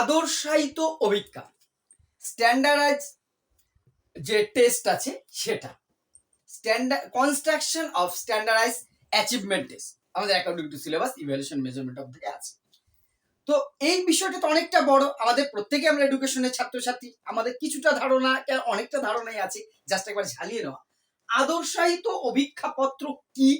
আদর্শায়িত অভিজ্ঞা standardise যে test আছে সেটা। Standard construction of standardise achievement test আমাদের accounting to syllabus evaluation measurement of থেকে আছে। তো এই বিষয়টা তো অনেকটা বড়। আমাদের প্রত্যেকে আমরা এডুকেশনের ছাত্রছাত্রী। আমাদের কিছুটা ধারণা অনেকটা ধারণাই আছে। জাস্ট একবার ঝালিয়ে নেওয়া। আদর্শায়িত অভিজ্ঞাপত্র কি?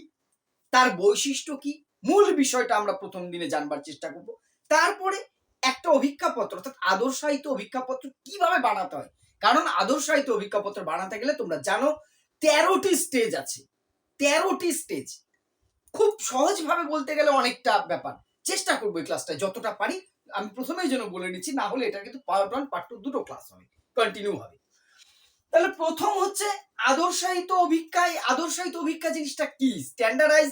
তার বৈশিষ্ট্য কি? মূল বিষয়টা আমরা প্রথম দিনে জানবার চেষ্টা করব। তারপরে একটা অভিজ্ঞাপত্র, অর্থাৎ আদর্শায়িত অভিজ্ঞাপত্র কীভাবে বানাতে হয়? কারণ আদর্শায়িত অভিজ্ঞাপত্র বানাতে গেলে তোমরা জানো তেরোটি স্টেজ আছে। তেরোটি স্টেজ খুব সহজভাবে বলতে গেলে অনেকটা ব্যাপার। চেষ্টা করব এই ক্লাসটা যতটা পারি। আমি প্রথমেই যেন বলে নিচ্ছি, না হলে এটা কিন্তু পার্ট ওয়ান পার্ট টু দুটো ক্লাস হবে কন্টিনিউ হবে। তাহলে প্রথম হচ্ছে আদর্শায়িত অভিজ্ঞা এই আদর্শায়িত অভিজ্ঞা জিনিসটা কি? স্ট্যান্ডার্ডাইজ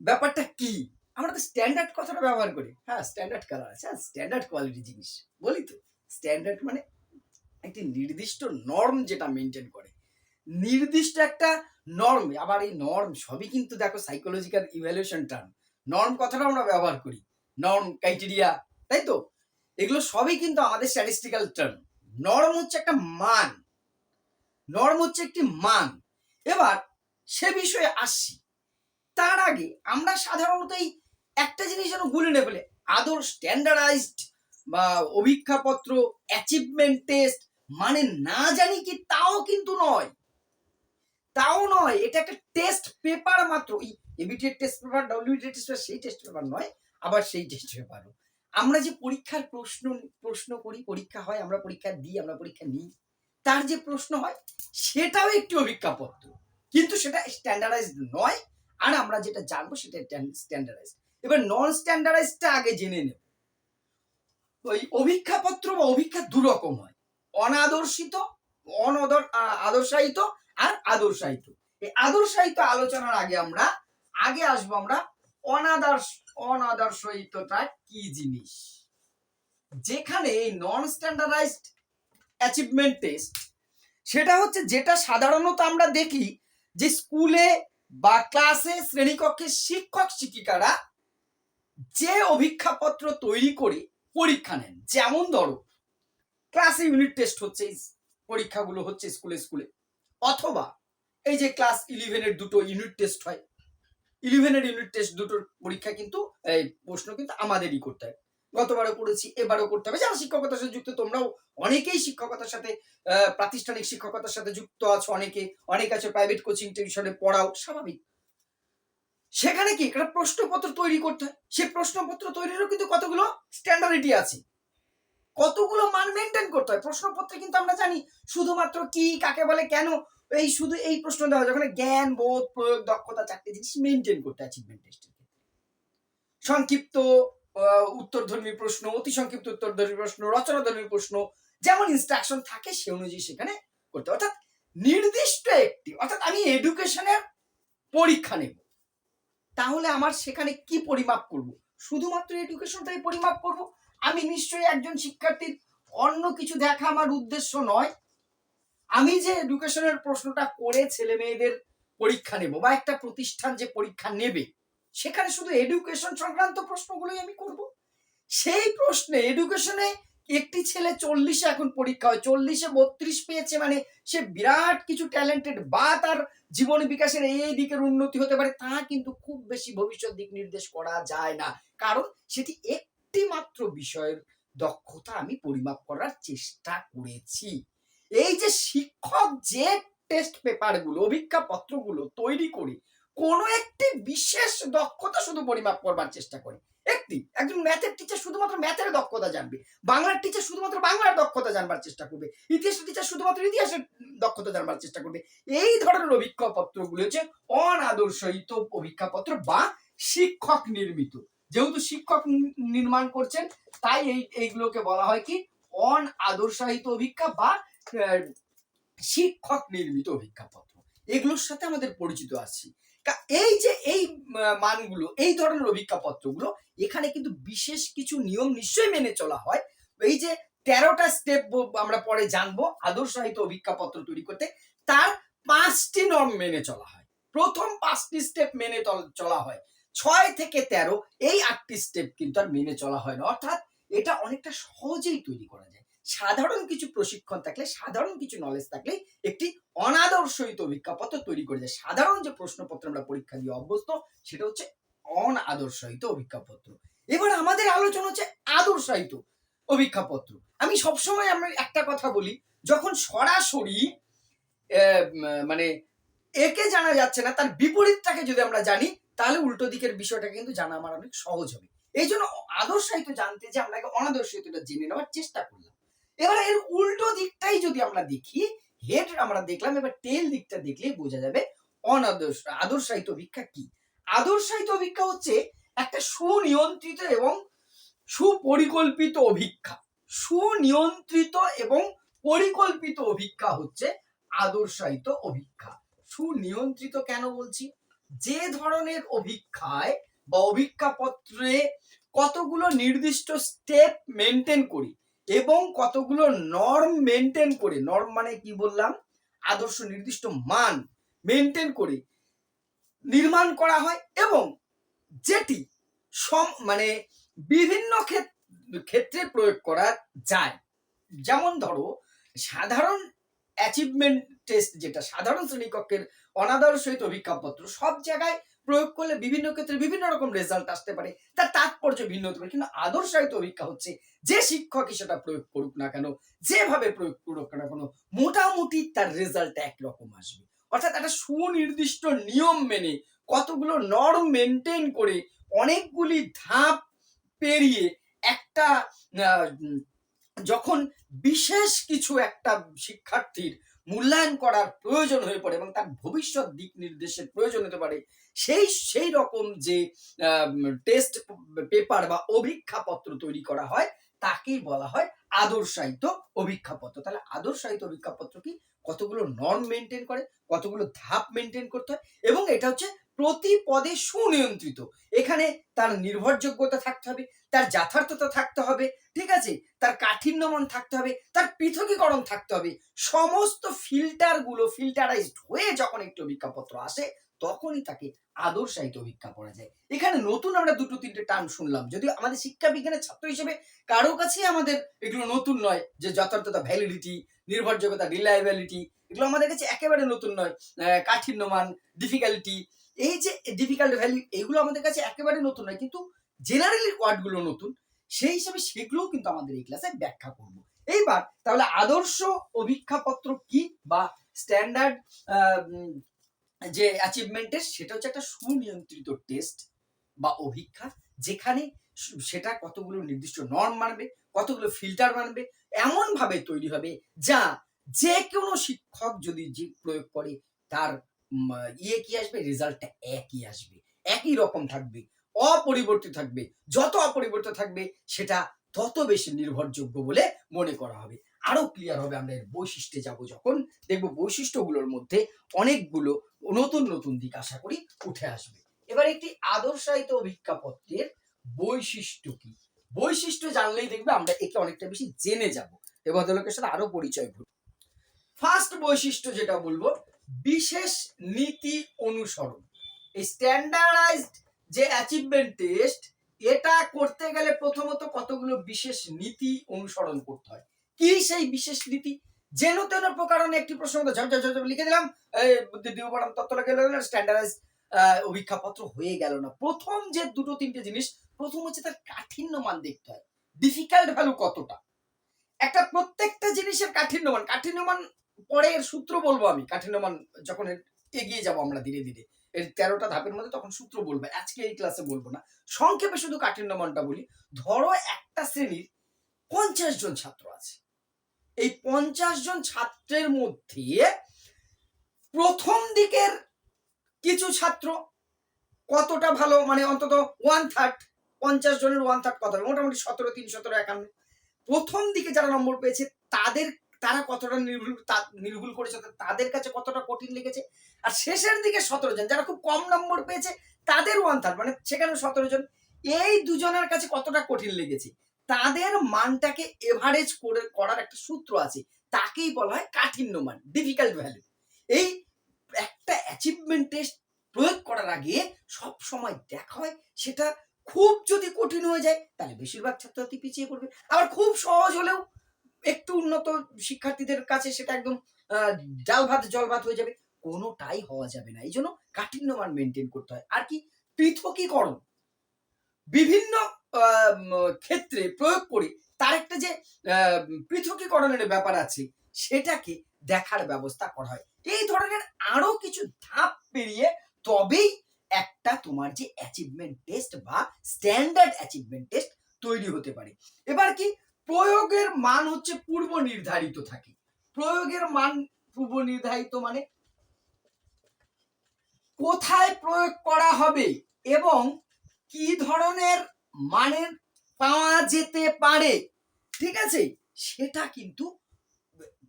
ব্যাপারটা কি? আমরা তো স্ট্যান্ডার্ড কথাটা ব্যবহার করি। হ্যাঁ স্ট্যান্ডার্ড কালার আছে হ্যাঁ স্ট্যান্ডার্ড কোয়ালিটি জিনিস, বলি তো। স্ট্যান্ডার্ড মানে একটি নির্দিষ্ট নর্ম যেটা মেনটেন করে। নির্দিষ্ট একটা নর্ম আবার এই নর্ম সবই কিন্তু দেখো সাইকোলজিক্যাল ইভ্যালুয়েশন টার্ম নর্ম কথাটা আমরা ব্যবহার করি। নর্ম ক্রাইটেরিয়া তাই তো? এগুলো সবই কিন্তু আমাদের স্ট্যাটিস্টিক্যাল টার্ম নর্ম হচ্ছে একটা মান। নর্ম হচ্ছে একটি মান। এবার সে বিষয়ে আসছি। তার আগে আমরা সাধারণত এই একটা জিনিস যেন ভুলে নেই বলে আদর স্ট্যান্ডার্ডাইজড বা অভিজ্ঞাপত্র অ্যাচিভমেন্ট টেস্ট মানে না জানি কি তাও কিন্তু নয়। তাও নয়, এটা একটা টেস্ট পেপার মাত্র। এবিটিএর টেস্ট পেপার ডব্লিউবিটিএর টেস্ট পেপার সেই টেস্ট পেপার নয়, আবার সেই টেস্ট পেপারও আমরা যে পরীক্ষার প্রশ্ন প্রশ্ন করি, পরীক্ষা হয়, আমরা পরীক্ষা দিই, আমরা পরীক্ষা নিই, তার যে প্রশ্ন হয়, সেটাও একটি অভিজ্ঞাপত্র। কিন্তু সেটা স্ট্যান্ডার্ডাইজড নয়, আর আমরা যেটা জানব সেটা স্ট্যান্ডার্ডাইজ এবার নন স্ট্যান্ডার্ডাইজটা আগে জেনে নেব। ওই অভিজ্ঞাপত্র বা অভিজ্ঞা দু রকম হয়। অনাদর্শিত, অনদর আদর্শায়িত আর আদর্শায়িত। এই আদর্শায়িত আলোচনার আগে আমরা, আগে আসব আমরা অনাদর্শ অনাদর্শিতটা কি জিনিস? যেখানে এই নন স্ট্যান্ডার্ডাইজড অ্যাচিভমেন্ট টেস্ট সেটা হচ্ছে যেটা সাধারণত আমরা দেখি যে স্কুলে বা ক্লাসে শ্রেণীকক্ষে শিক্ষক শিক্ষিকারা যে অভিজ্ঞাপত্র তৈরি করে পরীক্ষা নেন, যেমন ধরো ক্লাসে ইউনিট টেস্ট হচ্ছে পরীক্ষাগুলো হচ্ছে স্কুলে স্কুলে। অথবা এই যে ক্লাস ইলেভেনের দুটো ইউনিট টেস্ট হয় ইলেভেনের ইউনিট টেস্ট দুটোর পরীক্ষা কিন্তু, এই প্রশ্ন কিন্তু আমাদেরই করতে হয়। গতবারও করেছি, এবারও করতে হবে। যারা শিক্ষকতার সাথে যুক্ত, তোমরাও অনেকেই শিক্ষকতার সাথে প্রাতিষ্ঠানিক শিক্ষকতার সাথে যুক্ত আছো, অনেকে, অনেক আছে প্রাইভেট কোচিং টিউশনে পড়াও, স্বাভাবিক। সেখানে কি? একটা প্রশ্নপত্র তৈরি করতে হয়। সেই প্রশ্নপত্র তৈরিরও কিন্তু কতগুলো স্ট্যান্ডার্ডিটি আছে। কতগুলো মান মেনটেন করতে হয়? প্রশ্নপত্রে কিন্তু আমরা জানি শুধুমাত্র কি, কাকে বলে, কেন? এই শুধু এই প্রশ্ন দেওয়া যখন জ্ঞান, বোধ, প্রয়োগ, দক্ষতা চারটে জিনিস মেনটেন করতে অ্যাচিভমেন্ট টেস্টের সংক্ষিপ্ত উত্তরধর্মী প্রশ্ন, অতি সংক্ষিপ্ত উত্তরধর্মী প্রশ্ন, রচনাধর্মী প্রশ্ন, যেমন ইনস্ট্রাকশন থাকে সে অনুযায়ী সেখানে করতে। অর্থাৎ নির্দিষ্ট একটি, অর্থাৎ আমি এডুকেশনের পরীক্ষা নেব। তাহলে আমার সেখানে কি পরিমাপ করব? শুধুমাত্র এডুকেশনটাই পরিমাপ করব? আমি নিশ্চয়ই একজন শিক্ষার্থীর অন্য কিছু দেখা আমার উদ্দেশ্য নয়। আমি যে এডুকেশনের প্রশ্নটা করে ছেলে মেয়েদের পরীক্ষা নেব বা একটা প্রতিষ্ঠান যে পরীক্ষা নেবে, সেখানে শুধু এডুকেশন সংক্রান্ত প্রশ্নগুলোই আমি করব। সেই প্রশ্নে এডুকেশনে একটি ছেলে চল্লিশে এখন পরীক্ষা হয়, চল্লিশে বত্রিশ পেয়েছে মানে সে বিরাট কিছু ট্যালেন্টেড বা তার জীবন বিকাশের এই দিকের উন্নতি হতে পারে, তা কিন্তু খুব বেশি ভবিষ্যৎ দিক নির্দেশ করা যায় না। কারণ সেটি একটি মাত্র বিষয়ের দক্ষতা আমি পরিমাপ করার চেষ্টা করেছি। এই যে শিক্ষক যে টেস্ট পেপারগুলো অভিজ্ঞাপত্রগুলো তৈরি করে, কোনো একটি বিশেষ দক্ষতা শুধু পরিমাপ করবার চেষ্টা করে একটি, একজন ম্যাথের টিচার শুধুমাত্র ম্যাথের দক্ষতা জানবে। বাংলার টিচার শুধুমাত্র বাংলার দক্ষতা জানবার চেষ্টা করবে। ইতিহাসের টিচার শুধুমাত্র ইতিহাসের দক্ষতা জানবার চেষ্টা করবে। এই ধরনের অভিজ্ঞাপত্রগুলো হচ্ছে অনাদর্শিত অভিজ্ঞাপত্র বা শিক্ষক নির্মিত। যেহেতু শিক্ষক নির্মাণ করছেন, তাই এই, এইগুলোকে বলা হয় কি? অন আদর্শায়িত অভিজ্ঞা বা শিক্ষক নির্মিত অভিজ্ঞাপত্র। এগুলোর সাথে আমাদের পরিচিত আছি। এই যে এই মানগুলো, এই ধরনের অভিজ্ঞাপত্রগুলো, এখানে কিন্তু বিশেষ কিছু নিয়ম নিশ্চয়ই মেনে চলা হয়। এই যে তেরোটা স্টেপ আমরা পরে জানব আদর্শায়িত অভিজ্ঞাপত্র তৈরি করতে, তার পাঁচটি নর্ম মেনে চলা হয়। প্রথম পাঁচটি স্টেপ মেনে চলা হয়। ছয় থেকে তেরো, এই আটটি স্টেপ কিন্তু আর মেনে চলা হয় না। অর্থাৎ এটা অনেকটা সহজেই তৈরি করা যায়। সাধারণ কিছু প্রশিক্ষণ থাকলে, সাধারণ কিছু নলেজ থাকলে একটি অনাদর্শিত অভিজ্ঞাপত্র তৈরি করে যায় সাধারণ যে প্রশ্নপত্র আমরা পরীক্ষা দিয়ে অভ্যস্ত, সেটা হচ্ছে অনাদর্শায়িত অভিজ্ঞাপত্র এবার আমাদের আলোচনা হচ্ছে আদর্শায়িত অভিজ্ঞাপত্র আমি সবসময় আমরা একটা কথা বলি, যখন সরাসরি মানে একে জানা যাচ্ছে না, তার বিপরীতটাকে যদি আমরা জানি, তাহলে উল্টো দিকের বিষয়টা কিন্তু জানা আমার অনেক সহজ হবে। এই জন্য আদর্শায়িত জানতে যে আমরা আগে অনাদর্শায়িতটা জেনে নেওয়ার চেষ্টা করলাম। এবার এর উল্টো দিকটাই যদি আমরা দেখি হেড আমরা দেখলাম, এবার টেল দিকটা দেখলে বোঝা যাবে অনাদর্শ, আদর্শায়িত ভিক্ষা কি? আদর্শায়িত ভিক্ষা হচ্ছে একটা সুনিয়ন্ত্রিত এবং সুপরিকল্পিত অভিক্ষা সুনিয়ন্ত্রিত এবং পরিকল্পিত অভিক্ষা হচ্ছে আদর্শায়িত অভিক্ষা সুনিয়ন্ত্রিত কেন বলছি? যে ধরনের অভিক্ষায় বা অভিক্ষাপত্রে কতগুলো নির্দিষ্ট স্টেপ মেনটেন করি এবং কতগুলো নর্ম মেনটেন করে। নর্ম মানে কি বললাম? আদর্শ নির্দিষ্ট মান মেনটেন করে। নির্মাণ করা হয় এবং যেটি সম মানে বিভিন্ন ক্ষেত- ক্ষেত্রে প্রয়োগ করা যায়। যেমন ধরো, সাধারণ অ্যাচিভমেন্ট টেস্ট যেটা, সাধারণ শ্রেণীকক্ষের অনাদর্শিত অভিজ্ঞাপত্র সব জায়গায় প্রয়োগ করলে বিভিন্ন ক্ষেত্রে বিভিন্ন রকম রেজাল্ট আসতে পারে। তার তাৎপর্য ভিন্ন হতে পারে। কিন্তু আদর্শায়িত অভিজ্ঞা হচ্ছে যে শিক্ষকই সেটা প্রয়োগ করুক না কেন, যেভাবে প্রয়োগ করুক না কেন, মোটামুটি তার রেজাল্ট একরকম আসবে। অর্থাৎ একটা সুনির্দিষ্ট নিয়ম মেনে, কতগুলো নর্ম মেনটেন করে অনেকগুলি ধাপ পেরিয়ে একটা যখন বিশেষ কিছু একটা শিক্ষার্থীর মূল্যায়ন করার প্রয়োজন হয়ে পড়ে এবং তার ভবিষ্যৎ দিক নির্দেশের প্রয়োজন হতে পারে সেই সেই রকম যে টেস্ট পেপার বা অভিক্ষাপত্র তৈরি করা হয়, তাকেই বলা হয় আদর্শায়িত অভিক্ষাপত্র। তাহলে আদর্শায়িত অভিক্ষাপত্র কি? কতগুলো নর্ম মেনটেন করে, কতগুলো ধাপ মেনটেন করতে হয়, এবং এটা হচ্ছে প্রতি পদে সুনিয়ন্ত্রিত। এখানে তার নির্ভরযোগ্যতা থাকতে হবে, তার যথার্থতা থাকতে হবে, ঠিক আছে? তার কাঠিন্যমন থাকতে হবে, তার পৃথকীকরণ থাকতে হবে। সমস্ত ফিল্টারগুলো ফিল্টারাইজড হয়ে যখন একটি অভিজ্ঞাপত্র আসে তখনই তাকে আদর্শায়িত অভিজ্ঞা করা যায়। এখানে নতুন আমরা দুটো তিনটে টার্ম শুনলাম। যদিও আমাদের শিক্ষা বিজ্ঞানের ছাত্র হিসেবে কারও কাছেই আমাদের এগুলো নতুন নয়, যে যথার্থতা ভ্যালিডিটি নির্ভরযোগ্যতা রিলায়েবিলিটি এগুলো আমাদের কাছে একেবারে নতুন নয় কাঠিন্যমান ডিফিকাল্টি এই যে ডিফিকাল্ট ভ্যালু এগুলো আমাদের কাছে একেবারে নতুন নয়, কিন্তু জেনারেলি ওয়ার্ডগুলো নতুন, সেই হিসাবে সেগুলোও কিন্তু আমাদের এই ক্লাসে ব্যাখ্যা করব। এইবার তাহলে আদর্শ অভিক্ষাপত্র কি বা স্ট্যান্ডার্ড যে অ্যাচিভমেন্টের সেটা হচ্ছে একটা সুনিয়ন্ত্রিত টেস্ট বা অভিক্ষা, যেখানে সেটা কতগুলো নির্দিষ্ট নর্ম মানবে, কতগুলো ফিল্টার মানবে এমন ভাবে তৈরি হবে যা যে কোনো শিক্ষক যদি যে প্রয়োগ করে, তার ইয়ে কি আসবে রেজাল্টটা একই আসবে, একই রকম থাকবে, অপরিবর্তিত থাকবে, যত অপরিবর্তিত থাকবে, সেটা তত বেশি নির্ভরযোগ্য বলে মনে করা হবে। আরও ক্লিয়ার হবে, আমরা এর বৈশিষ্ট্যে যাব যখন দেখব বৈশিষ্ট্যগুলোর মধ্যে অনেকগুলো নতুন নতুন দিক আশা করি উঠে আসবে। এবার একটি আদর্শায়িত অভিজ্ঞাপত্রের বৈশিষ্ট্য কি? বৈশিষ্ট্য জানলেই দেখবে আমরা একে অনেকটা বেশি জেনে যাব। এ ভদ্রলোকের সাথে আরও পরিচয় ঘটবে ফার্স্ট বৈশিষ্ট্য যেটা বলব, বিশেষ নীতি অনুসরণ। স্ট্যান্ডার্ডাইজড যে অ্যাচিভমেন্ট টেস্ট এটা করতে গেলে প্রথমত কতগুলো বিশেষ নীতি অনুসরণ করতে হয়? কি সেই বিশেষ নীতি যেন তেন প্রকারণে একটি প্রশ্ন লিখে দিলাম। দিবপাড়াম তত্ত্ব গেল স্ট্যান্ডার্ডাইজ অভিক্ষাপত্র হয়ে গেল না। প্রথম যে দুটো তিনটে জিনিস, প্রথম হচ্ছে তার কাঠিন্য মান দেখতে হয়। ডিফিকাল্ট ভ্যালু কতটা? একটা প্রত্যেকটা জিনিসের কাঠিন্য মান কাঠিন্য মান পরে এর সূত্র বলব আমি। কাঠিন্য মান যখন এগিয়ে যাব আমরা ধীরে ধীরে। এর তেরোটা ধাপের মধ্যে তখন সূত্র বলব। আজকে এই ক্লাসে বলব না। সংক্ষেপে শুধু কাঠিন্য মানটা বলি। ধরো একটা শ্রেণির পঞ্চাশ জন ছাত্র আছে। এই পঞ্চাশ জন ছাত্রের মধ্যে প্রথম দিকের কিছু ছাত্র কতটা ভালো? মানে অন্তত ওয়ান থার্ড পঞ্চাশ জনের ওয়ান থার্ড কত মোটামুটি সতেরো, তিন, সতেরো, একান্ন। প্রথম দিকে যারা নম্বর পেয়েছে, তাদের, তারা কতটা নির্ভুল নির্ভুল করেছে তাদের কাছে কতটা কঠিন লেগেছে? আর শেষের দিকে সতেরো জন, যারা খুব কম নম্বর পেয়েছে, তাদের ওয়ান থার্ড মানে সেখানে সতেরো জন। এই দুজনের কাছে কতটা কঠিন লেগেছে? তাদের মানটাকে এভারেজ করে করার একটা সূত্র আছে। তাকেই বলা হয় কাঠিন্য মান ডিফিকাল্ট ভ্যালু এই একটা অ্যাচিভমেন্ট টেস্ট প্রয়োগ করার আগে সব সময় দেখা হয় সেটা খুব যদি কঠিন হয়ে যায়, তাহলে বেশিরভাগ ছাত্রছাত্রী পিছিয়ে পড়বে। আবার খুব সহজ হলেও একটু উন্নত শিক্ষার্থীদের কাছে সেটা একদম ডাল ভাত, জল ভাত হয়ে যাবে। কোনোটাই হওয়া যাবে না। এই জন্য কাঠিন্য মান মেনটেন করতে হয়। আর কি? পৃথকীকরণ। বিভিন্ন ক্ষেত্রে প্রয়োগ করি তার একটা যে পৃথকীকরণের ব্যাপার আছে, সেটাকে দেখার ব্যবস্থা করা হয়। এই ধরনের আরও কিছু ধাপ পেরিয়ে তবেই একটা তোমার যে অ্যাচিভমেন্ট টেস্ট বা স্ট্যান্ডার্ড অ্যাচিভমেন্ট টেস্ট তৈরি হতে পারে। এবার কি, প্রয়োগের মান হচ্ছে পূর্ব নির্ধারিত থাকে। প্রয়োগের মান পূর্ব নির্ধারিত মানে কোথায় প্রয়োগ করা হবে এবং কি ধরনের মানের পাওয়া যেতে পারে? ঠিক আছে? সেটা কিন্তু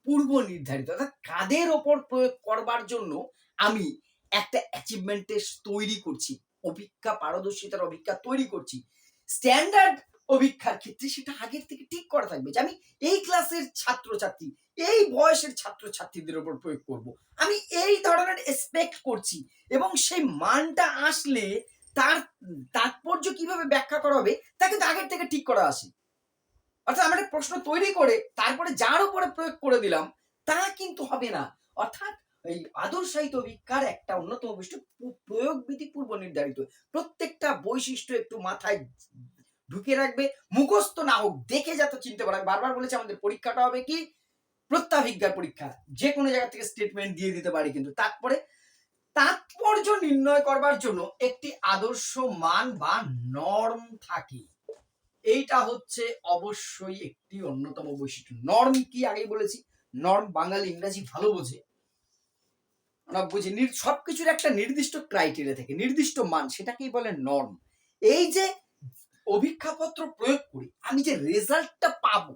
পূর্ব নির্ধারিত। অর্থাৎ কাদের ওপর প্রয়োগ করবার জন্য আমি একটা অ্যাচিভমেন্ট টেস্ট তৈরি করছি, অভিজ্ঞা, পারদর্শিতার অভিজ্ঞা তৈরি করছি। স্ট্যান্ডার্ড অভিজ্ঞার ক্ষেত্রে সেটা আগের থেকে ঠিক করা থাকবে যে আমি এই ক্লাসের ছাত্রছাত্রী, এই বয়সের ছাত্রছাত্রীদের উপর প্রয়োগ করব। আমি এই ধরনের এক্সপেক্ট করছি এবং সেই মানটা আসলে তার তাৎপর্য কীভাবে ব্যাখ্যা করা হবে, তা কিন্তু আগের থেকে ঠিক করা আছে। অর্থাৎ আমরা একটা প্রশ্ন তৈরি করে তারপরে যার উপরে প্রয়োগ করে দিলাম, তা কিন্তু হবে না। অর্থাৎ এই আদর্শায়িত অভিজ্ঞার একটা অন্যতম বৈশিষ্ট্য প্রয়োগ বিধি পূর্ব নির্ধারিত। প্রত্যেকটা বৈশিষ্ট্য একটু মাথায় ঢুকে রাখবে, মুখস্থ না হোক, দেখে যাতে চিনতে পারে বারবার বলেছে আমাদের পরীক্ষাটা হবে কি? প্রত্যাভিজ্ঞার পরীক্ষা। যে কোনো জায়গা থেকে স্টেটমেন্ট দিয়ে দিতে পারি কিন্তু। তারপরে তাৎপর্য নির্ণয় করবার জন্য একটি আদর্শ মান বা নর্ম থাকে। এইটা হচ্ছে অবশ্যই একটি অন্যতম বৈশিষ্ট্য। নর্ম কি আগেই বলেছি? নর্ম বাঙালি ইংরাজি ভালো বোঝে। আমরা বুঝি নির- সবকিছুর একটা নির্দিষ্ট ক্রাইটেরিয়া থাকে, নির্দিষ্ট মান, সেটাকেই বলে নর্ম। এই যে অভিজ্ঞাপত্র প্রয়োগ করি, আমি যে রেজাল্টটা পাবো,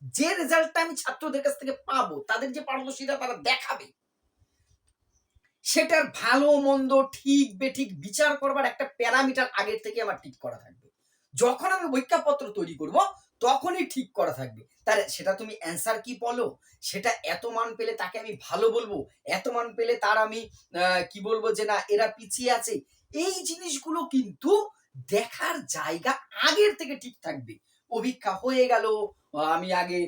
যে রেজাল্টটা আমি ছাত্রদের কাছ থেকে পাবো, তাদের যে পারদর্শিতা তারা দেখাবে সেটার ভালো মন্দ, ঠিক, বেঠিক বিচার করবার একটা প্যারামিটার আগের থেকে আমার ঠিক করা থাকবে। যখন আমি বৈজ্ঞাপত্র তৈরি করব, তখনই ঠিক করা থাকবে। তার সেটা তুমি অ্যান্সার কি বলো? সেটা এত মান পেলে তাকে আমি ভালো বলব? এত মান পেলে তার আমি কি বলব যে না, এরা পিছিয়ে আছে? এই জিনিসগুলো কিন্তু দেখার জায়গা আগের থেকে ঠিক থাকবে। অভিজ্ঞা হয়ে গেল, আমি আগে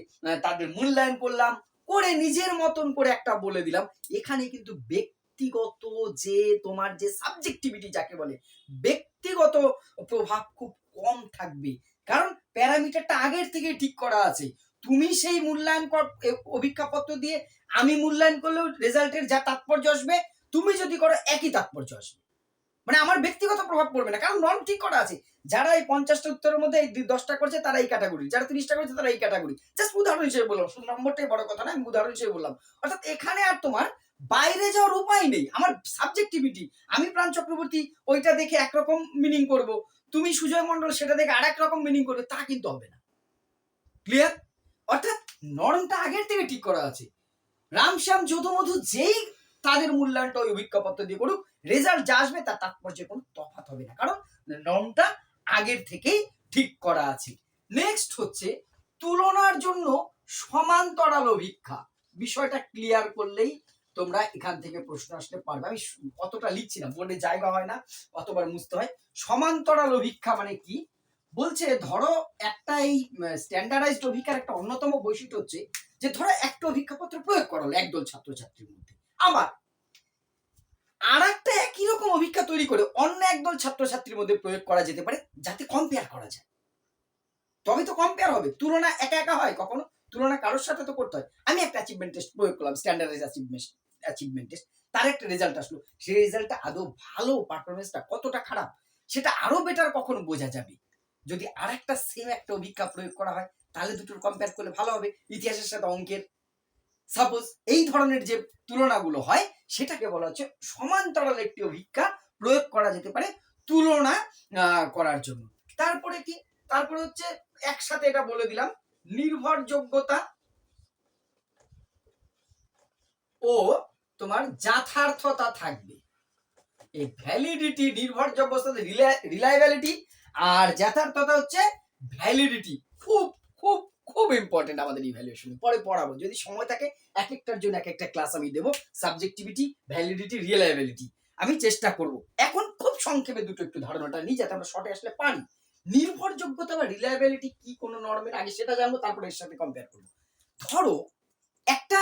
তাদের মূল্যায়ন করলাম, করে নিজের মতন করে একটা বলে দিলাম। এখানে কিন্তু ব্যক্তিগত যে তোমার যে সাবজেক্টিভিটি যাকে বলে, ব্যক্তিগত প্রভাব খুব কম থাকবে। কারণ প্যারামিটারটা আগের থেকে ঠিক করা আছে। তুমি সেই মূল্যায়ন অভিজ্ঞাপত্র দিয়ে আমি মূল্যায়ন করলেও রেজাল্টের যা তাৎপর্য আসবে, তুমি যদি করো একই তাৎপর্য আসবে। মানে আমার ব্যক্তিগত প্রভাব পড়বে না, কারণ নর্ম ঠিক করা আছে। যারা এই পঞ্চাশটা উত্তরের মধ্যে এই দশটা করছে, তারা এই ক্যাটাগরি যারা তিরিশটা করছে, তারা এই ক্যাটাগরি জাস্ট উদাহরণ হিসেবে বললাম, শুধু নম্বরটাই বড় কথা না, আমি উদাহরণ হিসেবে বললাম। অর্থাৎ এখানে আর তোমার বাইরে যাওয়ার উপায় নেই। আমার সাবজেক্টিভিটি আমি প্রাণ চক্রবর্তী, ওইটা দেখে একরকম মিনিং করব। তুমি সুজয় মন্ডল সেটা দেখে আর রকম মিনিং করবে, তা কিন্তু হবে না। ক্লিয়ার অর্থাৎ নরমটা আগের থেকে ঠিক করা আছে। রামশ্যাম, যদুমধু যেই তাদের মূল্যায়নটা ওই অভিজ্ঞাপত্র দিয়ে করুক রেজাল্ট যা আসবে তার তাৎপর্যে কোনো তফাৎ হবে না। কারণ নরমটা আগের থেকেই ঠিক করা আছে। নেক্সট হচ্ছে, তুলনার জন্য সমান্তরাল অভিক্ষা। বিষয়টা ক্লিয়ার করলেই তোমরা এখান থেকে প্রশ্ন আসতে পারবে। আমি অতটা লিখছি না বোর্ডে জায়গা হয় না অতবার মুছতে হয়। সমান্তরাল অভিক্ষা মানে কি? বলছে, ধরো একটা এই স্ট্যান্ডার্ডাইজড অভিক্ষার একটা অন্যতম বৈশিষ্ট্য হচ্ছে যে, ধরো একটা অভিজ্ঞাপত্র প্রয়োগ করা একদল ছাত্রছাত্রীর মধ্যে। আবার আর একটা একই রকম অভিজ্ঞা তৈরি করে অন্য একদল ছাত্রছাত্রীর মধ্যে প্রয়োগ করা যেতে পারে, যাতে কম্পেয়ার করা যায়। তবে তো কম্পেয়ার হবে। তুলনা একা একা হয় কখনো? তুলনা কারোর সাথে তো করতে হয়। আমি একটা অ্যাচিভমেন্ট টেস্ট প্রয়োগ করলাম স্ট্যান্ডার্ডাইজ অ্যাচিভমেন্ট অ্যাচিভমেন্ট তার একটা রেজাল্ট আসলো। সেই রেজাল্টটা আদৌ ভালো পারফরমেন্সটা কতটা খারাপ, সেটা আরও বেটার কখন বোঝা যাবে। যদি আর একটা সেম একটা অভিজ্ঞতা প্রয়োগ করা হয়, তাহলে দুটোর কম্পেয়ার করলে ভালো হবে। ইতিহাসের সাথে অঙ্কের সাপোজ এই ধরনের যে তুলনাগুলো হয়, সেটাকে বলা হচ্ছে সমান্তরাল একটি অভিজ্ঞতা প্রয়োগ করা যেতে পারে তুলনা করার জন্য। তারপরে কি? তারপরে হচ্ছে একসাথে এটা বলে দিলাম, নির্ভরযোগ্যতা ও তোমার যথার্থতা থাকবে। এই ভ্যালিডিটি নির্ভরযোগ্যতা রিলায়েবিলিটি আর যথার্থতা হচ্ছে ভ্যালিডিটি খুব খুব খুব ইম্পর্টেন্ট আমাদের ইভ্যালুয়েশনে পরে পড়াবো। যদি সময় থাকে এক একটার জন্য এক একটা ক্লাস আমি দেবো। সাবজেক্টিভিটি ভ্যালিডিটি রিলায়েবিলিটি আমি চেষ্টা করব। এখন খুব সংক্ষেপে দুটো একটু ধারণাটা নিই, যাতে আমরা শর্টে আসলে পারি। নির্ভরযোগ্যতা বা রিলায়েবিলিটি কি কোনো নর্মের আগে সেটা জানব, তারপরে এর সাথে কম্পেয়ার করব। ধরো, একটা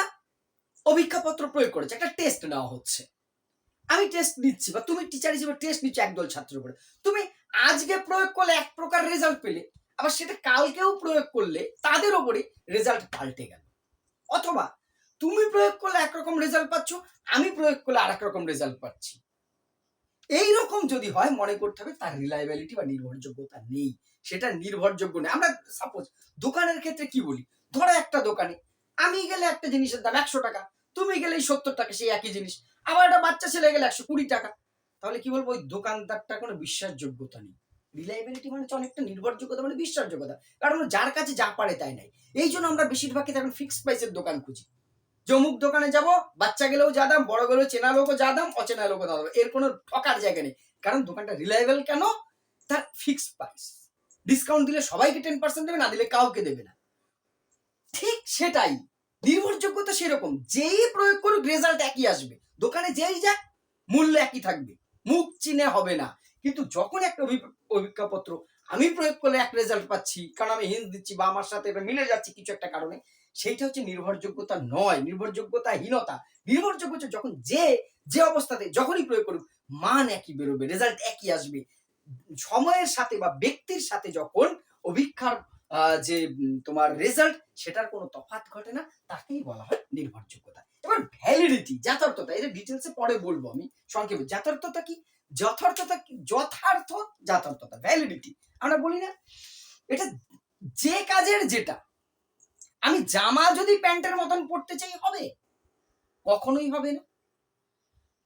অভিজ্ঞাপত্র প্রয়োগ করেছে, একটা টেস্ট নেওয়া হচ্ছে। আমি টেস্ট নিচ্ছি, বা তুমি টিচার হিসেবে টেস্ট নিচ্ছ একদল ছাত্রের উপরে। তুমি আজকে প্রয়োগ করলে এক প্রকার রেজাল্ট পেলে, আবার সেটা কালকেও প্রয়োগ করলে তাদের ওপরে রেজাল্ট পাল্টে গেল। অথবা, তুমি প্রয়োগ করলে একরকম রেজাল্ট পাচ্ছ, আমি প্রয়োগ করলে আর রকম রেজাল্ট পাচ্ছি। এই রকম যদি হয়, মনে করতে হবে তার রিলায়েবিলিটি বা নির্ভরযোগ্যতা নেই। সেটা নির্ভরযোগ্য নেই। আমরা সাপোজ দোকানের ক্ষেত্রে কি বলি? ধরো একটা দোকানে আমি গেলে একটা জিনিসের দাম একশো টাকা, তুমি গেলে সত্তর টাকা, সেই একই জিনিস। আবার একটা বাচ্চা ছেলে গেলে একশো কুড়ি টাকা। তাহলে কি বলব, ওই দোকানদারটা কোনো বিশ্বাসযোগ্যতা নেই। রিলায়েবিলিটি মানে হচ্ছে অনেকটা নির্ভরযোগ্যতা মানে বিশ্বাসযোগ্যতা। কারণ যার কাছে যা পারে তাই নাই। এই জন্য আমরা বেশিরভাগই এখন ফিক্সড প্রাইসের দোকান খুঁজি। যে অমুক দোকানে যাব, বাচ্চা গেলেও যা দাম, বড় গেলেও চেনা লোকও যা দাম, অচেনা লোকও দাম। এর কোনো ঠকার জায়গা নেই। কারণ দোকানটা রিলায়েবল কেন? তার ফিক্সড প্রাইস ডিসকাউন্ট দিলে সবাইকে টেন পার্সেন্ট দেবে, না দিলে কাউকে দেবে না। ঠিক সেটাই। নির্ভরযোগ্যতা সেরকম। যেই প্রয়োগ করুক রেজাল্ট একই আসবে। দোকানে যেই যাক, মূল্য একই থাকবে। মুখ চিনে হবে না। কিন্তু যখন একটা অভিজ্ঞাপত্র, আমি প্রয়োগ করলে এক রেজাল্ট পাচ্ছি, কারণ আমি হিন্স দিচ্ছি বা আমার সাথে এটা মিলে যাচ্ছে কিছু একটা কারণে, সেইটা হচ্ছে নির্ভরযোগ্যতা নয়, নির্ভরযোগ্যতাহীনতা। নির্ভরযোগ্য হচ্ছে যখন যে যে অবস্থাতে যখনই প্রয়োগ করুক, মান একই বেরোবে রেজাল্ট একই আসবে। সময়ের সাথে বা ব্যক্তির সাথে যখন অভিক্ষার যে তোমার রেজাল্ট সেটার কোনো তফাৎ ঘটে না, তাকেই বলা হয় নির্ভরযোগ্যতা। এবার ভ্যালিডিটি যথার্থতা এটা ডিটেলসে পরে বলব আমি, সংক্ষেপে, যথার্থতা কি? যথার্থতা কি? যথার্থ যথার্থতা ভ্যালিডিটি আমরা বলি না, এটা যে কাজের যেটা, আমি জামা যদি প্যান্টের মতন পড়তে চাই, হবে? কখনোই হবে না।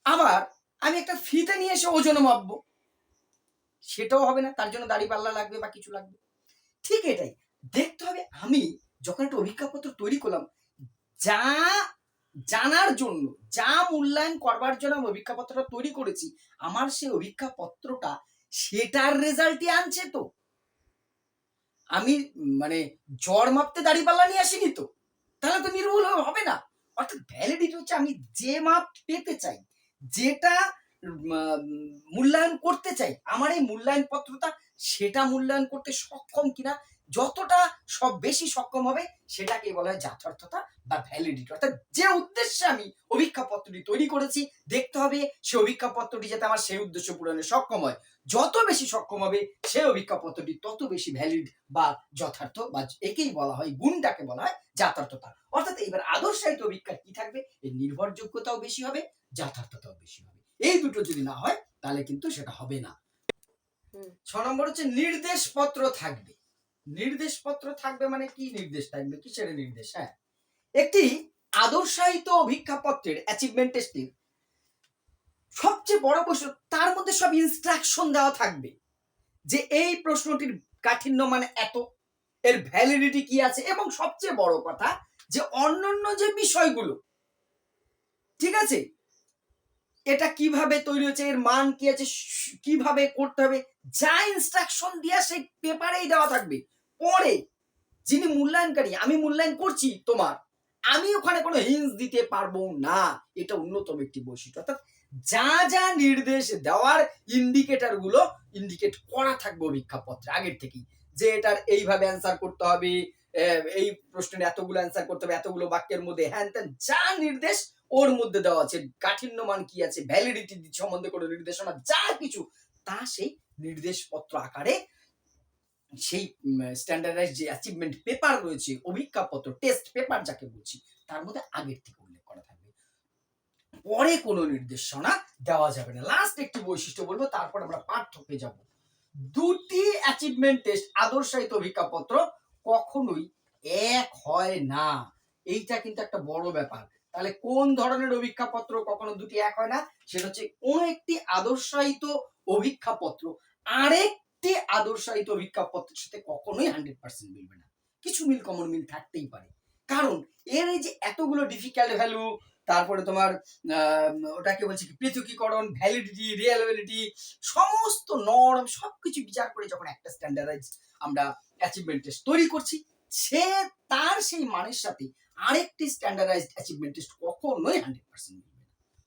আবার, আমি একটা ফিতে নিয়ে এসে ওজন মাপবো, সেটাও হবে না, তার জন্য দাড়ি পাল্লা লাগবে বা কিছু লাগবে। ঠিক এটাই। দেখতে হবে আমি যখন একটা অভিজ্ঞাপত্র তৈরি করলাম, যা জানার জন্য, যা মূল্যায়ন করবার জন্য আমি অভিজ্ঞাপত্রটা তৈরি করেছি, আমার সেই অভিজ্ঞাপত্রটা সেটার রেজাল্টই আনছে তো। আমি মানে জ্বর মাপতে দাঁড়িয়ে পাল্লা নিয়ে আসিনি তো। তাহলে তো নির্ভুল হবে- হবে না। অর্থাৎ ভ্যালিডিটি হচ্ছে আমি যে মাপ পেতে চাই, যেটা মূল্যায়ন করতে চাই, আমার এই মূল্যায়ন পত্রটা সেটা মূল্যায়ন করতে সক্ষম কিনা, যতটা সব বেশি সক্ষম হবে সেটাকে বলা হয় যথার্থতা বা ভ্যালিডিটি অর্থাৎ যে উদ্দেশ্যে আমি অভিজ্ঞাপত্রটি তৈরি করেছি, দেখতে হবে সে অভিজ্ঞাপত্রটি যাতে আমার সেই উদ্দেশ্য পূরণে সক্ষম হয়। যত বেশি সক্ষম হবে সেই অভিজ্ঞাপত্রটি তত বেশি ভ্যালিড বা যথার্থ বা একেই বলা হয়, গুণটাকে বলা হয় যথার্থতা। অর্থাৎ এবার আদর্শায়িত অভিজ্ঞা কি থাকবে? এর নির্ভরযোগ্যতাও বেশি হবে, যথার্থতাও বেশি হবে। এই দুটো যদি না হয়, তাহলে কিন্তু সেটা হবে না। ছ নম্বর হচ্ছে নির্দেশপত্র থাকবে। নির্দেশপত্র থাকবে মানে কি নির্দেশ থাকবে? কিসের নির্দেশ? হ্যাঁ। একটি আদর্শায়িত অভিজ্ঞাপত্রের অ্যাচিভমেন্ট টেস্টের সবচেয়ে বড় প্রশ্ন, তার মধ্যে সব ইনস্ট্রাকশন দেওয়া থাকবে যে এই প্রশ্নটির কাঠিন্য মানে এত, এর ভ্যালিডিটি কি আছে? এবং সবচেয়ে বড় কথা যে অন্যান্য যে বিষয়গুলো, ঠিক আছে? এটা কীভাবে তৈরি হচ্ছে, এর মান কি আছে কীভাবে করতে হবে, যা ইনস্ট্রাকশন দেওয়া সেই পেপারেই দেওয়া থাকবে। পরে যিনি মূল্যায়নকারী, আমি মূল্যায়ন করছি তোমার, আমি ওখানে কোনো হিন্স দিতে পারব না। এটা অন্যতম একটি বৈশিষ্ট্য। অর্থাৎ যা যা নির্দেশ দেওয়ার ইন্ডিকেটরগুলো ইন্ডিকেট করা থাকবে অভিজ্ঞাপত্রে আগের থেকেই। যে এটার এইভাবে অ্যান্সার করতে হবে এই প্রশ্নের এতগুলো অ্যান্সার করতে হবে, এতগুলো বাক্যের মধ্যে হ্যান ত্যান যা নির্দেশ ওর মধ্যে দেওয়া আছে কাঠিন্য মান কি আছে ভ্যালিডিটি সম্বন্ধে কোনো নির্দেশনা, যা কিছু, তা সেই নির্দেশপত্র আকারে সেই স্ট্যান্ডার্ডাইজ যে অ্যাচিভমেন্ট পেপার রয়েছে, অভিজ্ঞাপত্র টেস্ট পেপার যাকে বলছি, তার মধ্যে আগের থেকে উল্লেখ করা থাকবে। পরে কোনো নির্দেশনা দেওয়া যাবে না। লাস্ট একটি বৈশিষ্ট্য বলব, তারপর আমরা পার্থক্যে যাব। দুটি অ্যাচিভমেন্ট টেস্ট আদর্শায়িত অভিজ্ঞাপত্র কখনোই এক হয় না। এইটা কিন্তু একটা বড় ব্যাপার। তাহলে কোন ধরনের অভিজ্ঞাপত্র কখনো দুটি এক হয় না? সেটা হচ্ছে কোন একটি আদর্শায়িত অভিজ্ঞাপত্র, আরেকটি আদর্শায়িত অভিজ্ঞাপত্রের সাথে কখনোই হান্ড্রেড পার্সেন্ট মিলবে না। কিছু মিল কমন মিল থাকতেই পারে। কারণ এর এই যে এতগুলো ডিফিকাল্ট ভ্যালু তারপরে তোমার ওটাকে বলছি কি, পৃথকীকরণ ভ্যালিডিটি রিয়েলাবিলিটি সমস্ত নরম সবকিছু বিচার করে যখন একটা স্ট্যান্ডার্ডাইজ আমরা অ্যাচিভমেন্ট টেস্ট তৈরি করছি, সে তার সেই মানের সাথে আরেকটি স্ট্যান্ডার্ডাইজড অ্যাচিভমেন্ট টেস্ট কখনোই হান্ড্রেড পার্সেন্ট মিলবে না।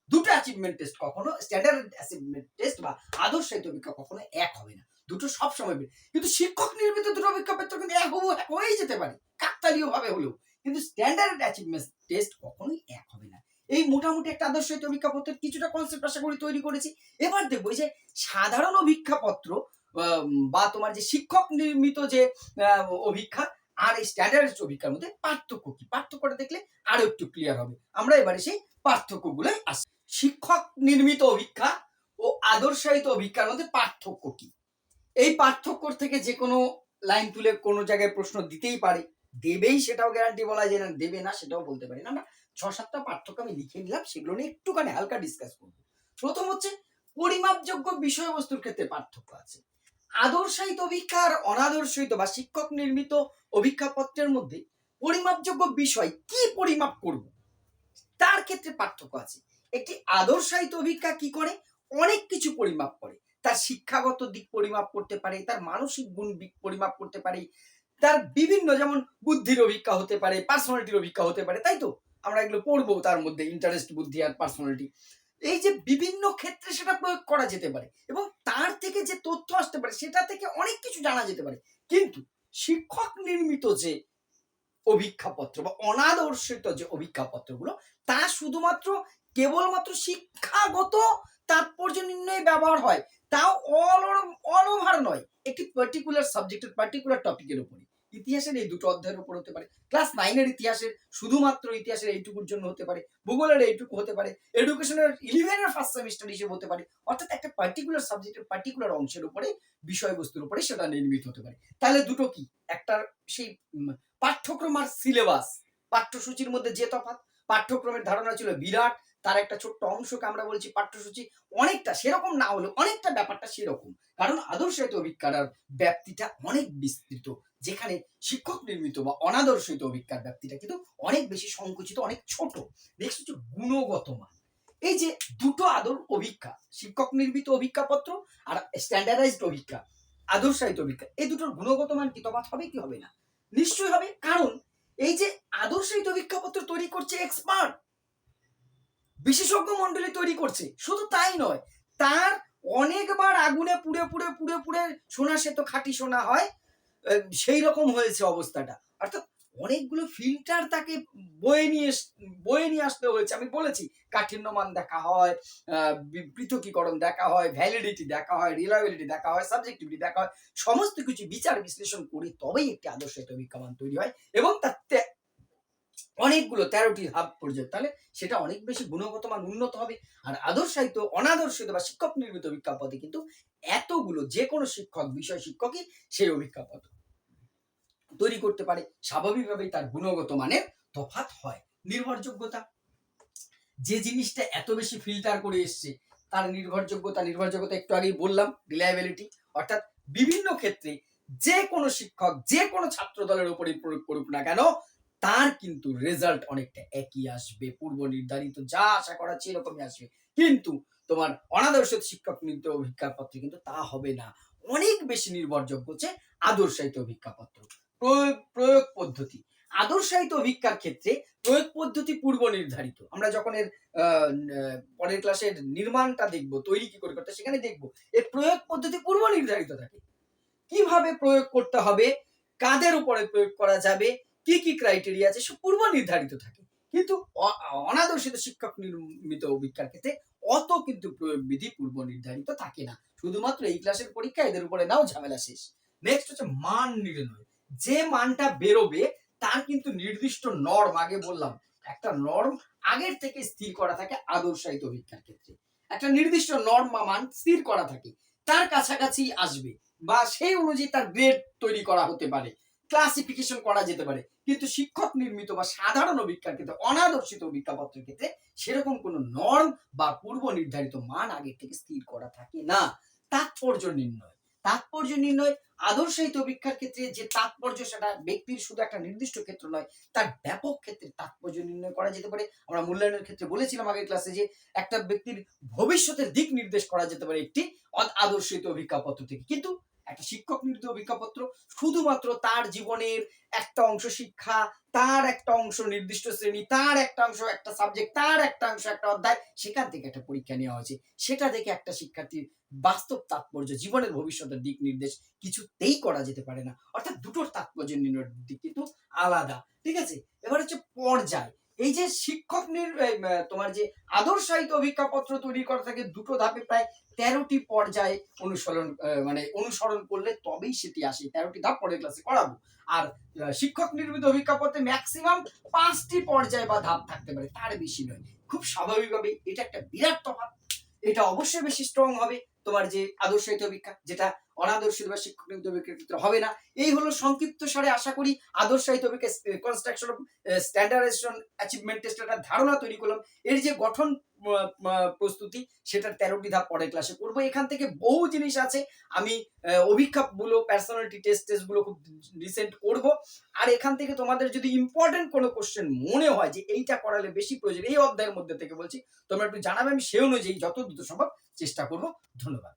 দুটো অ্যাচিভমেন্ট টেস্ট কখনো স্ট্যান্ডার্ড অ্যাচিভমেন্ট টেস্ট বা আদর্শ পরীক্ষা কখনো এক হবে না। দুটো সব সময় বের। কিন্তু শিক্ষক নির্মিত দুটো পত্র কিন্তু এক হবু, এক হয়েই যেতে পারে। কাকতালীয় ভাবে হলেও। কিন্তু স্ট্যান্ডার্ড অ্যাচিভমেন্ট টেস্ট কখনোই এক হবে না। এই মোটামুটি একটা আদর্শ পরীক্ষাপত্রের কিছুটা কনসেপ্ট আশা করি তৈরি করেছি। এবার দেখব যে সাধারণ অভিক্ষাপত্র বা তোমার যে শিক্ষক নির্মিত যে অভিক্ষা আর এই স্ট্যান্ডার্ড অভিক্ষার মধ্যে পার্থক্য কি? পার্থক্যটা দেখলে আরও একটু ক্লিয়ার হবে। আমরা এবারে সেই পার্থক্যগুলো আসি। শিক্ষক নির্মিত অভিক্ষা ও আদর্শায়িত অভিক্ষার মধ্যে পার্থক্য কি? এই পার্থক্যর থেকে যে কোনো লাইন তুলে কোনো জায়গায় প্রশ্ন দিতেই পারে। দেবেই সেটাও গ্যারান্টি বলা যায় না, দেবে না সেটাও বলতে পারি না। আমরা ছ সাতটা পার্থক্য আমি লিখে নিলাম, সেগুলো নিয়ে একটুখানি হালকা ডিসকাস করব। প্রথম হচ্ছে পরিমাপযোগ্য বিষয়বস্তুর ক্ষেত্রে পার্থক্য আছে। আদর্শায়িত অভিক্ষা আর অনাদর্শিত বা শিক্ষক নির্মিত অভিক্ষাপত্রের মধ্যে পরিমাপযোগ্য বিষয় কি পরিমাপ করব? তার ক্ষেত্রে পার্থক্য আছে। একটি আদর্শায়িত অভিক্ষা কি করে? অনেক কিছু পরিমাপ করে। তার শিক্ষাগত দিক পরিমাপ করতে পারে, তার মানসিক গুণ পরিমাপ করতে পারে, তার বিভিন্ন যেমন বুদ্ধির অভিক্ষা হতে পারে পার্সোনালিটির অভিক্ষা হতে পারে, তাই তো? আমরা এগুলো পড়ব তার মধ্যে ইন্টারেস্ট বুদ্ধি আর পার্সোনালিটি এই যে বিভিন্ন ক্ষেত্রে সেটা প্রয়োগ করা যেতে পারে এবং তার থেকে যে তথ্য আসতে পারে সেটা থেকে অনেক কিছু জানা যেতে পারে। কিন্তু শিক্ষক নির্মিত যে অভিক্ষাপত্র বা অনাদর্শিত যে অভিক্ষাপত্রগুলো তা শুধুমাত্র কেবলমাত্র শিক্ষাগত তাৎপর্য নির্ণয়ে ব্যবহার হয়, তাও অল অল ওভার নয়। একটি পার্টিকুলার সাবজেক্টের পার্টিকুলার টপিকের উপরে ইতিহাসের এই দুটো অধ্যায়ের উপর হতে পারে। ক্লাস নাইনের ইতিহাসের শুধুমাত্র ইতিহাসের এইটুকুর জন্য হতে পারে। ভূগোলের এইটুকু হতে পারে। এডুকেশনের ইলেভেনের ফার্স্ট সেমিস্টার হিসেবে হতে পারে। অর্থাৎ একটা পার্টিকুলার সাবজেক্টের পার্টিকুলার অংশের উপরে, বিষয়বস্তুর উপরে সেটা নির্মিত হতে পারে। তাহলে দুটো কি? একটা সেই পাঠ্যক্রম আর সিলেবাস পাঠ্যসূচির মধ্যে যে তফাৎ, পাঠ্যক্রমের ধারণা ছিল বিরাট, তার একটা ছোট্ট অংশকে আমরা বলছি পাঠ্যসূচি। অনেকটা সেরকম না হলেও অনেকটা ব্যাপারটা সেরকম। কারণ আদর্শ অভিজ্ঞার ব্যাপ্তিটা অনেক বিস্তৃত। যেখানে শিক্ষক নির্মিত বা অনাদর্শিত অভিজ্ঞার ব্যাপ্তিটা কিন্তু অনেক বেশি সংকুচিত, অনেক ছোট। নেক্সট হচ্ছে গুণগত মান। এই যে দুটো আদর অভিজ্ঞা, শিক্ষক নির্মিত অভিজ্ঞাপত্র আর স্ট্যান্ডার্ডাইজড অভিজ্ঞা, আদর্শায়িত অভিজ্ঞা, এই দুটোর গুণগত মান কি তফাৎ হবে, কি হবে না? নিশ্চয়ই হবে, কারণ এই যে আদর্শায়িত অভিজ্ঞাপত্র তৈরি করছে এক্সপার্ট বিশেষজ্ঞ মন্ডলী তৈরি করছে, শুধু তাই নয়, তার অনেকবার আগুনে পুড়ে পুড়ে পুড়ে পুড়ে সোনা সে তো খাঁটি সোনা হয় সেই রকম হয়েছে অবস্থাটা। অর্থাৎ অনেকগুলো ফিল্টার তাকে বয়ে নিয়ে বয়ে নিয়ে আসতে হয়েছে। আমি বলেছি, কাঠিন্যমান দেখা হয় পৃথকীকরণ দেখা হয় ভ্যালিডিটি দেখা হয় রিলায়েবিলিটি দেখা হয় সাবজেক্টিভিটি দেখা হয়, সমস্ত কিছু বিচার বিশ্লেষণ করে তবেই একটি আদর্শ বিজ্ঞাপন তৈরি হয় এবং তার অনেকগুলো তেরোটি হাব পর্যন্ত তাহলে সেটা অনেক বেশি গুণগত মান উন্নত হবে আর আদর্শায়িত, অনাদর্শিত বা শিক্ষক নির্মিত অভিজ্ঞাপদে কিন্তু এতগুলো যে কোনো শিক্ষক, বিষয় শিক্ষকই সেই অভিজ্ঞাপদ। তৈরি করতে পারে। স্বাভাবিকভাবেই তার গুণগত মানের তফাৎ হয়। নির্ভরযোগ্যতা। যে জিনিসটা এত বেশি ফিল্টার করে এসছে, তার নির্ভরযোগ্যতা নির্ভরযোগ্যতা একটু আগেই বললাম রিলায়েবিলিটি অর্থাৎ বিভিন্ন ক্ষেত্রে যে কোনো শিক্ষক, যে কোনো ছাত্র দলের উপরে প্রয়োগ করুক না কেন, তার কিন্তু রেজাল্ট অনেকটা একই আসবে। পূর্ব নির্ধারিত যা আশা করা ছিল এরকমই আসবে। কিন্তু তোমার অনাদর্শ শিক্ষক নির্মিত অভিজ্ঞাপত্রে কিন্তু তা হবে না। অনেক বেশি নির্ভরযোগ্য হচ্ছে আদর্শায়িত অভিজ্ঞাপত্র। প্রয়োগ প্রয়োগ পদ্ধতি। আদর্শায়িত অভিজ্ঞার ক্ষেত্রে প্রয়োগ পদ্ধতি পূর্ব নির্ধারিত। আমরা যখন এর পরের ক্লাসের নির্মাণটা দেখব, তৈরি কি করে করতে, সেখানে দেখব, এর প্রয়োগ পদ্ধতি পূর্ব নির্ধারিত থাকে। কীভাবে প্রয়োগ করতে হবে, কাদের উপরে প্রয়োগ করা যাবে, কি কি ক্রাইটেরিয়া আছে, সব পূর্ব নির্ধারিত থাকে। কিন্তু অনাদর্শিত শিক্ষক নির্মিত অভিজ্ঞার ক্ষেত্রে অত কিন্তু প্রয়োগ বিধি পূর্ব নির্ধারিত থাকে না। শুধুমাত্র এই ক্লাসের পরীক্ষা, এদের উপরে নাও ঝামেলা শেষ। নেক্সট হচ্ছে মান নির্ণয়। যে মানটা বেরোবে, তার কিন্তু নির্দিষ্ট নর্ম আগে বললাম, একটা নর্ম আগের থেকে স্থির করা থাকে আদর্শায়িত অভিজ্ঞার ক্ষেত্রে। একটা নির্দিষ্ট নর্ম বা মান স্থির করা থাকে, তার কাছাকাছি আসবে বা সেই অনুযায়ী তার গ্রেড তৈরি করা হতে পারে ক্লাসিফিকেশন করা যেতে পারে। কিন্তু শিক্ষক নির্মিত বা সাধারণ অভিজ্ঞার ক্ষেত্রে, অনাদর্শিত অভিজ্ঞাপত্রের ক্ষেত্রে সেরকম কোনো নর্ম বা পূর্ব নির্ধারিত মান আগের থেকে স্থির করা থাকে না। তাৎপর্য নির্ণয়। তাৎপর্য নির্ণয় আদর্শায়িত ভিক্ষার ক্ষেত্রে যে তাৎপর্য সেটা ব্যক্তির শুধু একটা নির্দিষ্ট ক্ষেত্র নয়, তার ব্যাপক ক্ষেত্রে তাৎপর্য নির্ণয় করা যেতে পারে। আমরা মূল্যায়নের ক্ষেত্রে বলেছিলাম আগের ক্লাসে যে একটা ব্যক্তির ভবিষ্যতের দিক নির্দেশ করা যেতে পারে একটি আদর্শিত অভিজ্ঞা পদ্ধতি কিন্তু একটা শিক্ষক নির্দিষ্ট অভিজ্ঞাপত্র শুধুমাত্র তার জীবনের একটা অংশ শিক্ষা, তার একটা অংশ নির্দিষ্ট শ্রেণি, তার একটা অংশ একটা সাবজেক্ট তার একটা অংশ একটা অধ্যায়, সেখান থেকে একটা পরীক্ষা নেওয়া হয়েছে। সেটা দেখে একটা শিক্ষার্থীর বাস্তব তাৎপর্য, জীবনের ভবিষ্যতের দিক নির্দেশ কিছুতেই করা যেতে পারে না। অর্থাৎ দুটোর তাৎপর্য নির্ণয়ের দিক কিন্তু আলাদা। ঠিক আছে? এবার হচ্ছে পর্যায়। এই যে শিক্ষক তোমার যে আদর্শায়িত অভিজ্ঞাপত্র তৈরি করা থাকে, দুটো ধাপে প্রায় তেরোটি পর্যায়ে অনুসরণ মানে অনুসরণ করলে তবেই সেটি আসে। তেরোটি ধাপ পরের ক্লাসে করাবো। আর শিক্ষক নির্মিত অভিজ্ঞাপত্রে ম্যাক্সিমাম পাঁচটি পর্যায় বা ধাপ থাকতে পারে, তার বেশি নয়। খুব স্বাভাবিকভাবে এটা একটা বিরাট তফাৎ। এটা অবশ্যই বেশি স্ট্রং হবে তোমার যে আদর্শায়িত অভিজ্ঞা, যেটা অনাদর্শিত বা শিক্ষক অভিজ্ঞার ক্ষেত্রে হবে না। এই হলো সংক্ষিপ্ত সারে আশা করি আদর্শায়িত construction of standardisation achievement test একটা ধারণা তৈরি করলাম। এর যে গঠন প্রস্তুতি সেটার তেরোটি ধাপ পরের ক্লাসে করব। এখান থেকে বহু জিনিস আছে। আমি অভিক্ষাপগুলো পার্সোনালিটি টেস্ট টেস্টগুলো খুব রিসেন্ট করব। আর এখান থেকে তোমাদের যদি ইম্পর্টেন্ট কোনো কোশ্চেন মনে হয় যে এইটা করালে বেশি প্রয়োজন, এই অধ্যায়ের মধ্যে থেকে বলছি, তোমরা একটু জানাবে, আমি সে অনুযায়ী যত দ্রুত সম্ভব চেষ্টা করব। ধন্যবাদ।